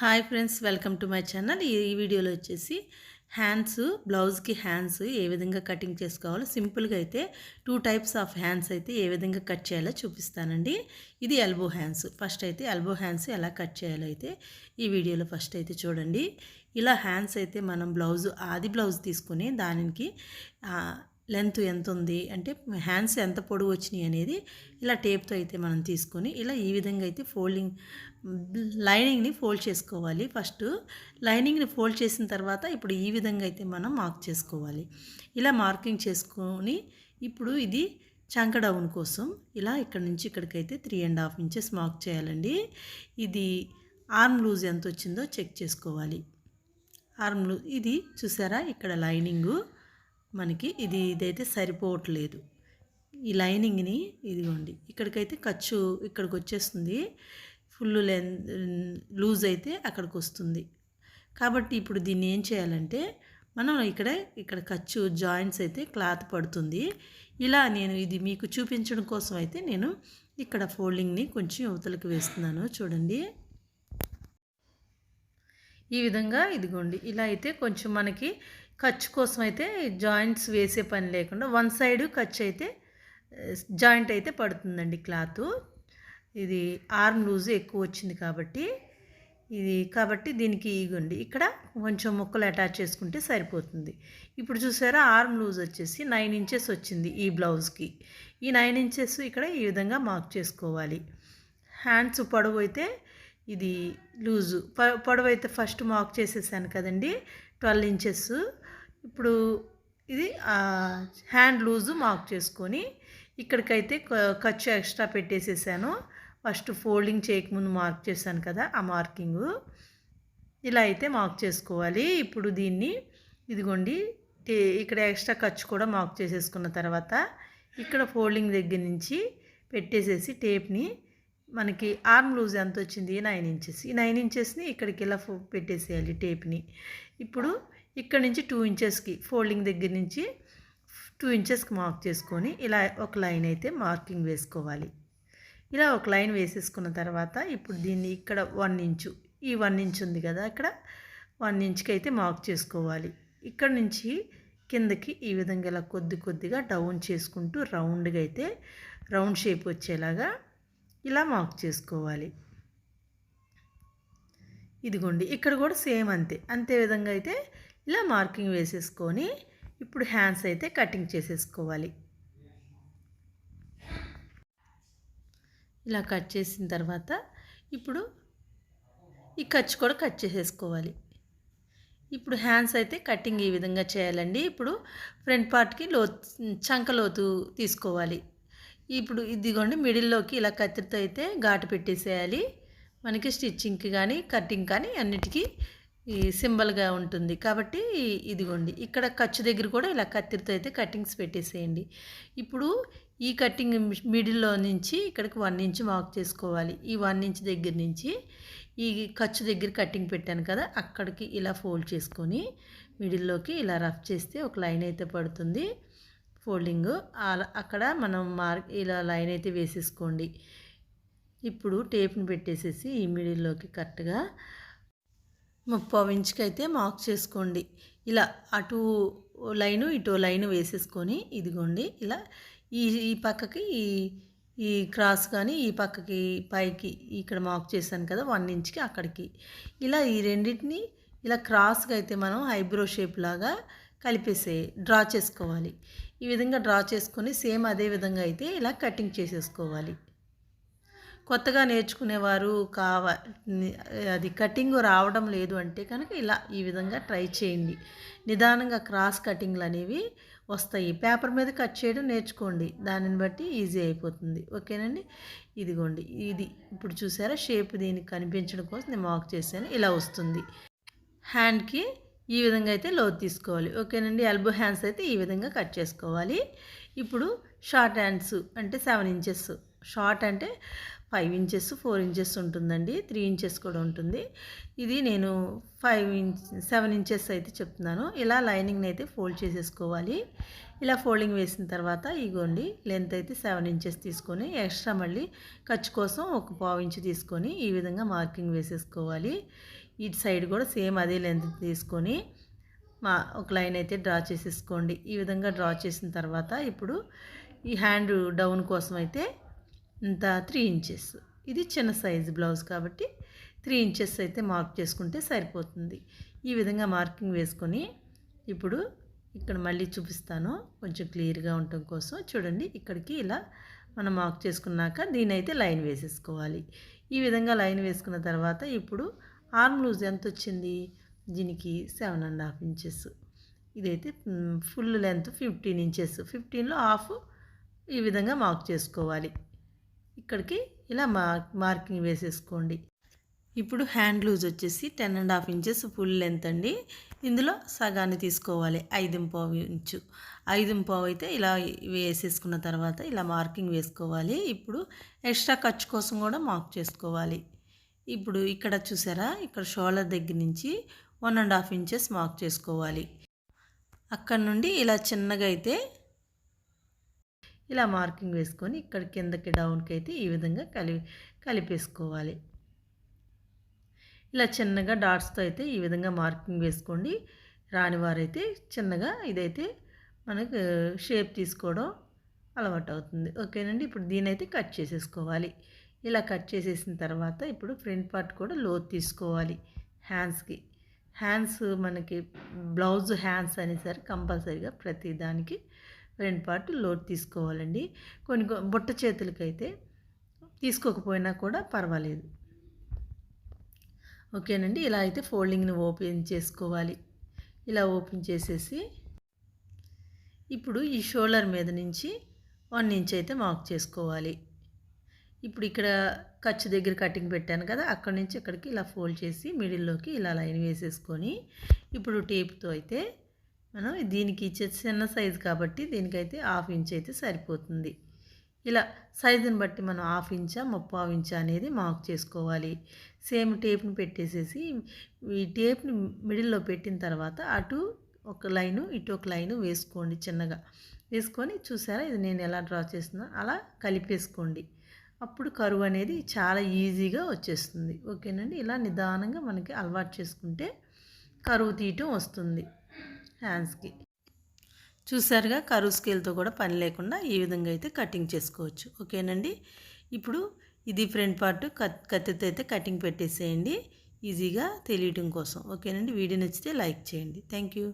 Hi friends welcome to my channel. ఈ వీడియోలో వచ్చేసి హ్యాండ్స్ బ్లౌజ్కి హ్యాండ్స్ ఏ విధంగా కటింగ్ చేసుకోవాలో సింపుల్గా అయితే టూ టైప్స్ ఆఫ్ హ్యాండ్స్ అయితే ఏ విధంగా కట్ చేయాలో చూపిస్తానండి. ఇది ఎల్బో హ్యాండ్స్. ఫస్ట్ అయితే ఎల్బో హ్యాండ్స్ ఎలా కట్ చేయాలో అయితే ఈ వీడియోలో ఫస్ట్ అయితే చూడండి. ఇలా హ్యాండ్స్ అయితే మనం బ్లౌజ్ ఆది బ్లౌజ్ తీసుకుని దానికి లెంత్ ఎంత ఉంది అంటే హ్యాండ్స్ ఎంత పొడవు వచ్చినాయి అనేది ఇలా టేప్తో అయితే మనం తీసుకొని ఇలా ఈ విధంగా అయితే ఫోల్డింగ్ లైనింగ్ని ఫోల్డ్ చేసుకోవాలి. ఫస్ట్ లైనింగ్ని ఫోల్డ్ చేసిన తర్వాత ఇప్పుడు ఈ విధంగా అయితే మనం మార్క్ చేసుకోవాలి. ఇలా మార్కింగ్ చేసుకొని ఇప్పుడు ఇది చంక డౌన్ కోసం ఇలా ఇక్కడ నుంచి ఇక్కడికైతే three and half inches mark చేయాలండి. ఇది ఆర్మ్ లూజ్ ఎంత వచ్చిందో చెక్ చేసుకోవాలి. ఆర్మ్ లూజ్ ఇది చూసారా ఇక్కడ లైనింగు? మనకి ఇది ఇదైతే సరిపోవట్లేదు. ఈ లైనింగ్ని ఇదిగోండి. ఇక్కడికైతే ఖర్చు ఇక్కడికి వచ్చేస్తుంది. ఫుల్ లెన్ లూజ్ అయితే అక్కడికి వస్తుంది. కాబట్టి ఇప్పుడు దీన్ని ఏం చేయాలంటే మనం ఇక్కడ ఇక్కడ ఖర్చు జాయింట్స్ అయితే క్లాత్ పడుతుంది. ఇలా నేను ఇది మీకు చూపించడం కోసం అయితే నేను ఇక్కడ ఫోల్డింగ్ని కొంచెం యువతలకు వేస్తున్నాను. చూడండి. ఈ విధంగా ఇదిగోండి. ఇలా అయితే కొంచెం మనకి ఖర్చు కోసం అయితే జాయింట్స్ వేసే పని లేకుండా వన్ సైడ్ ఖర్చు అయితే జాయింట్ అయితే పడుతుందండి క్లాత్. ఇది ఆర్మ్ లూజ్ ఎక్కువ వచ్చింది కాబట్టి ఇది కాబట్టి దీనికి ఇగోండి ఇక్కడ కొంచెం ముక్కలు అటాచ్ చేసుకుంటే సరిపోతుంది. ఇప్పుడు చూసారా ఆర్మ్ లూజ్ వచ్చేసి నైన్ ఇంచెస్ వచ్చింది ఈ బ్లౌజ్కి. ఈ నైన్ ఇంచెస్ ఇక్కడ ఈ విధంగా మార్క్ చేసుకోవాలి. హ్యాండ్స్ పొడవు అయితే ఇది లూజు. పొడవు అయితే ఫస్ట్ మార్క్ చేసేసాను కదండి ట్వెల్వ్ ఇంచెస్. ఇప్పుడు ఇది హ్యాండ్ లూజు మార్క్ చేసుకొని ఇక్కడికైతే ఖర్చు ఎక్స్ట్రా పెట్టేసేసాను. ఫస్ట్ ఫోల్డింగ్ చేయకముందు మార్క్ చేశాను కదా ఆ మార్కింగు. ఇలా అయితే మార్క్ చేసుకోవాలి. ఇప్పుడు దీన్ని ఇదిగోండి ఇక్కడ ఎక్స్ట్రా ఖర్చు కూడా మార్క్ చేసేసుకున్న తర్వాత ఇక్కడ ఫోల్డింగ్ దగ్గర నుంచి పెట్టేసేసి టేప్ని మనకి ఆర్మ్ లూజ్ ఎంత వచ్చింది? Nine inches. ఈ నైన్ ఇంచెస్ని ఇక్కడికి ఇలా పెట్టేసేయాలి టేప్ని? ఇప్పుడు ఇక్కడ నుంచి టూ ఇంచెస్కి ఫోల్డింగ్ దగ్గర నుంచి టూ ఇంచెస్కి మార్క్ చేసుకొని ఇలా ఒక లైన్ అయితే మార్కింగ్ వేసుకోవాలి. ఇలా ఒక లైన్ వేసేసుకున్న తర్వాత ఇప్పుడు దీన్ని ఇక్కడ వన్ ఇంచు ఈ వన్ ఇంచ్ ఉంది కదా ఇక్కడ వన్ ఇంచ్కి అయితే మార్క్ చేసుకోవాలి. ఇక్కడ నుంచి కిందకి ఈ విధంగా ఇలా కొద్ది కొద్దిగా డౌన్ చేసుకుంటూ రౌండ్గా అయితే రౌండ్ షేప్ వచ్చేలాగా ఇలా మార్క్ చేసుకోవాలి. ఇదిగోండి ఇక్కడ కూడా సేమ్ అంతే. అంతే విధంగా అయితే ఇలా మార్కింగ్ వేసేసుకొని ఇప్పుడు హ్యాండ్స్ అయితే కటింగ్ చేసేసుకోవాలి. ఇలా కట్ చేసిన తర్వాత ఇప్పుడు ఈ ఖర్చు కూడా కట్ చేసేసుకోవాలి. ఇప్పుడు హ్యాండ్స్ అయితే కటింగ్ ఈ విధంగా చేయాలండి. ఇప్పుడు ఫ్రంట్ పార్ట్కి లో చంక లోతు తీసుకోవాలి. ఇప్పుడు ఇదిగోండి మిడిల్లోకి ఇలా కత్తిరితో అయితే ఘాటు పెట్టేసేయాలి. మనకి స్టిచ్చింగ్కి కానీ కటింగ్ కానీ అన్నిటికీ ఈ సింబల్గా ఉంటుంది. కాబట్టి ఇదిగోండి ఇక్కడ ఖర్చు దగ్గర కూడా ఇలా కత్తిరితో అయితే కటింగ్స్ పెట్టేసేయండి. ఇప్పుడు ఈ కటింగ్ మిడిల్లో నుంచి ఇక్కడికి వన్ ఇంచ్ మార్క్ చేసుకోవాలి. ఈ వన్ ఇంచ్ దగ్గర నుంచి ఈ ఖర్చు దగ్గర కటింగ్ పెట్టాను కదా అక్కడికి ఇలా ఫోల్డ్ చేసుకొని మిడిల్లోకి ఇలా రఫ్ చేస్తే ఒక లైన్ అయితే పడుతుంది. ఫోల్డింగ్. అక్కడ మనం మార్క్ ఇలా లైన్ అయితే వేసేసుకోండి. ఇప్పుడు టేప్ని పెట్టేసేసి ఈ మిడిల్లోకి కరెక్ట్గా ముప్పై ఇంచుకి అయితే మార్క్ చేసుకోండి. ఇలా అటు లైను ఇటు లైను వేసేసుకొని ఇదిగోండి ఇలా ఈ ఈ పక్కకి ఈ ఈ క్రాస్ కానీ ఈ పక్కకి పైకి ఇక్కడ మార్క్ చేశాను కదా వన్ ఇంచ్కి అక్కడికి. ఇలా ఈ రెండింటిని ఇలా క్రాస్గా అయితే మనం ఐబ్రో షేప్ లాగా కలిపేసే డ్రా చేసుకోవాలి. ఈ విధంగా డ్రా చేసుకొని సేమ్ అదే విధంగా అయితే ఇలా కటింగ్ చేసేసుకోవాలి. కొత్తగా నేర్చుకునేవారు కావ అది కటింగ్ రావడం లేదు అంటే కనుక ఇలా ఈ విధంగా ట్రై చేయండి. నిదానంగా క్రాస్ కటింగ్లు అనేవి వస్తాయి. పేపర్ మీద కట్ చేయడం నేర్చుకోండి. దానిని బట్టి ఈజీ అయిపోతుంది. ఓకేనండి? ఇదిగోండి. ఇది ఇప్పుడు చూసారా? షేప్ దీనికి కనిపించడం కోసం నేను మార్క్ చేశాను. ఇలా వస్తుంది. హ్యాండ్కి ఈ విధంగా అయితే లోతు తీసుకోవాలి. ఓకేనండి? ఎల్బో హ్యాండ్స్ అయితే ఈ విధంగా కట్ చేసుకోవాలి. ఇప్పుడు షార్ట్ హ్యాండ్స్ అంటే సెవెన్ ఇంచెస్. షార్ట్ అంటే ఫైవ్ ఇంచెస్ ఫోర్ ఇంచెస్ ఉంటుందండి. త్రీ ఇంచెస్ కూడా ఉంటుంది. ఇది నేను ఫైవ్ ఇంచ్ సెవెన్ ఇంచెస్ అయితే చెప్తున్నాను. ఇలా లైనింగ్ని అయితే ఫోల్డ్ చేసేసుకోవాలి. ఇలా ఫోల్డింగ్ వేసిన తర్వాత ఇగోండి లెంత్ అయితే సెవెన్ ఇంచెస్ తీసుకొని ఎక్స్ట్రా మళ్ళీ ఖర్చు కోసం ఒక పావు ఇంచు తీసుకొని ఈ విధంగా మార్కింగ్ వేసేసుకోవాలి. ఇటు సైడ్ కూడా సేమ్ అదే లెంత్ తీసుకొని మా ఒక లైన్ అయితే డ్రా చేసేసుకోండి. ఈ విధంగా డ్రా చేసిన తర్వాత ఇప్పుడు ఈ హ్యాండ్ డౌన్ కోసం అయితే ఇంత త్రీ ఇంచెస్. ఇది చిన్న సైజు బ్లౌజ్ కాబట్టి త్రీ ఇంచెస్ అయితే మార్క్ చేసుకుంటే సరిపోతుంది. ఈ విధంగా మార్కింగ్ వేసుకొని ఇప్పుడు ఇక్కడ మళ్ళీ చూపిస్తాను. కొంచెం క్లియర్గా ఉండటం కోసం చూడండి. ఇక్కడికి ఇలా మనం మార్క్ చేసుకున్నాక దీని అయితే లైన్ వేసేసుకోవాలి. ఈ విధంగా లైన్ వేసుకున్న తర్వాత ఇప్పుడు ఆర్మ్ లూజ్ ఎంత వచ్చింది దీనికి సెవెన్ అండ్ హాఫ్ ఇంచెస్ ఇదైతే ఫుల్ లెంత్ ఫిఫ్టీన్ ఇంచెస్ ఫిఫ్టీన్లో హాఫ్ ఈ విధంగా మార్క్ చేసుకోవాలి. ఇక్కడికి ఇలా మార్క్ మార్కింగ్ వేసేసుకోండి. ఇప్పుడు హ్యాండ్ లూజ్ వచ్చేసి ten and half inches full length అండి. ఇందులో సగాన్ని తీసుకోవాలి. ఐదు పావు ఇంచు. ఐదు పావు అయితే ఇలా వేసేసుకున్న తర్వాత ఇలా మార్కింగ్ వేసుకోవాలి. ఇప్పుడు ఎక్స్ట్రా ఖర్చు కోసం కూడా మార్క్ చేసుకోవాలి. ఇప్పుడు ఇక్కడ చూసారా? ఇక్కడ షోల్డర్ దగ్గర నుంచి one and half inches mark చేసుకోవాలి. అక్కడ నుండి ఇలా చిన్నగా అయితే ఇలా మార్కింగ్ వేసుకొని ఇక్కడ కిందకి డౌన్కి అయితే ఈ విధంగా కలి కలిపేసుకోవాలి. ఇలా చిన్నగా డాట్స్తో అయితే ఈ విధంగా మార్కింగ్ వేసుకోండి. రాని వారైతే చిన్నగా ఇదైతే మనకు షేప్ తీసుకోవడం అలవాటు అవుతుంది. ఓకేనండి? ఇప్పుడు దీని అయితే కట్ చేసేసుకోవాలి. ఇలా కట్ చేసేసిన తర్వాత ఇప్పుడు ఫ్రంట్ పార్ట్ కూడా లోతు తీసుకోవాలి హ్యాండ్స్కి. హ్యాండ్స్ మనకి బ్లౌజ్ హ్యాండ్స్ అనేసరి కంపల్సరీగా ప్రతి దానికి ఫ్రంట్ పార్ట్ లోడ్ తీసుకోవాలండి. కొన్ని బుట్ట చేతులకైతే తీసుకోకపోయినా కూడా పర్వాలేదు. ఓకేనండి ఇలా అయితే ఫోల్డింగ్ని ఓపెన్ చేసుకోవాలి. ఇలా ఓపెన్ చేసేసి ఇప్పుడు ఈ షోల్డర్ మీద నుంచి వన్ ఇంచ్ అయితే మార్క్ చేసుకోవాలి. ఇప్పుడు ఇక్కడ ఖర్చు దగ్గర కటింగ్ పెట్టాను కదా అక్కడి నుంచి ఇక్కడికి ఇలా ఫోల్డ్ చేసి మిడిల్లోకి ఇలా లైన్ వేసేసుకొని ఇప్పుడు టేప్తో అయితే మనం దీనికి ఇచ్చే చిన్న సైజు కాబట్టి దీనికైతే హాఫ్ ఇంచ్ అయితే సరిపోతుంది. ఇలా సైజుని బట్టి మనం హాఫ్ ఇంచా ముప్పావు ఇంచా అనేది మార్క్ చేసుకోవాలి. సేమ్ టేప్ని పెట్టేసేసి ఈ టేప్ని మిడిల్లో పెట్టిన తర్వాత అటు ఒక లైను ఇటు ఒక లైను వేసుకోండి చిన్నగా. వేసుకొని చూసారా ఇది నేను ఎలా డ్రా చేస్తున్నా? అలా కలిపేసుకోండి. అప్పుడు కరువు అనేది చాలా ఈజీగా వచ్చేస్తుంది. ఓకేనండి? ఇలా నిదానంగా మనకి అలవాటు చేసుకుంటే కరువు తీయటం వస్తుంది హ్యాండ్స్కి. చూసారుగా కరువు స్కేల్తో కూడా పని లేకుండా ఈ విధంగా అయితే కటింగ్ చేసుకోవచ్చు. ఓకేనండి? ఇప్పుడు ఇది ఫ్రంట్ పార్ట్ కత్తితో అయితే కటింగ్ పెట్టేసేయండి. ఈజీగా తెలియటం కోసం. ఓకేనండి? వీడియో నచ్చితే లైక్ చేయండి. Thank you.